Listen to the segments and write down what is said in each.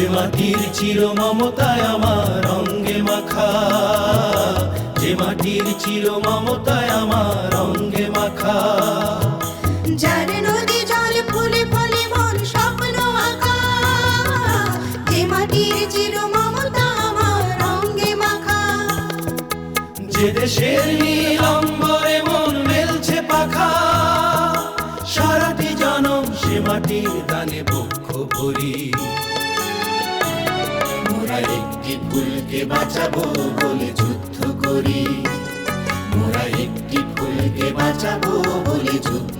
যে মাটির চির মমতায় আমার অঙ্গে মাখা যে মাটির চির মমতায় আমার অঙ্গে মাখা। যার নদী জল ফুলে ফলে মন স্বপ্ন আঁকা যে মাটির চির মমতা আমার অঙ্গে মাখা। যে দেশের নীল অম্বরে মন মেলছে পাখা সারাটি জনম সে মাটির দানে বক্ষ ভরি। মোরা একটি ফুলকে বাঁচাবো বলে যুদ্ধ করি। মোরা একটি ফুলকে বাঁচাবো বলে যুদ্ধ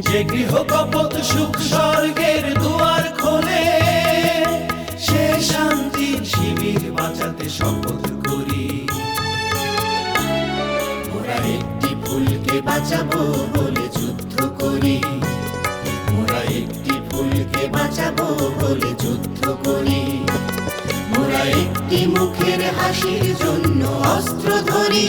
যে গৃহ কপত সুখ স্বর্গের দুয়ার খোলে, সে শান্তির শিবির বাঁচাতে শপথ করি। মোরা একটি ফুলকে বাঁচাবো বলে যুদ্ধ করি। মোরা একটি ফুলকে বাঁচাবো বলে যুদ্ধ করি। মোরা একটি মুখের হাসির জন্য অস্ত্র ধরি।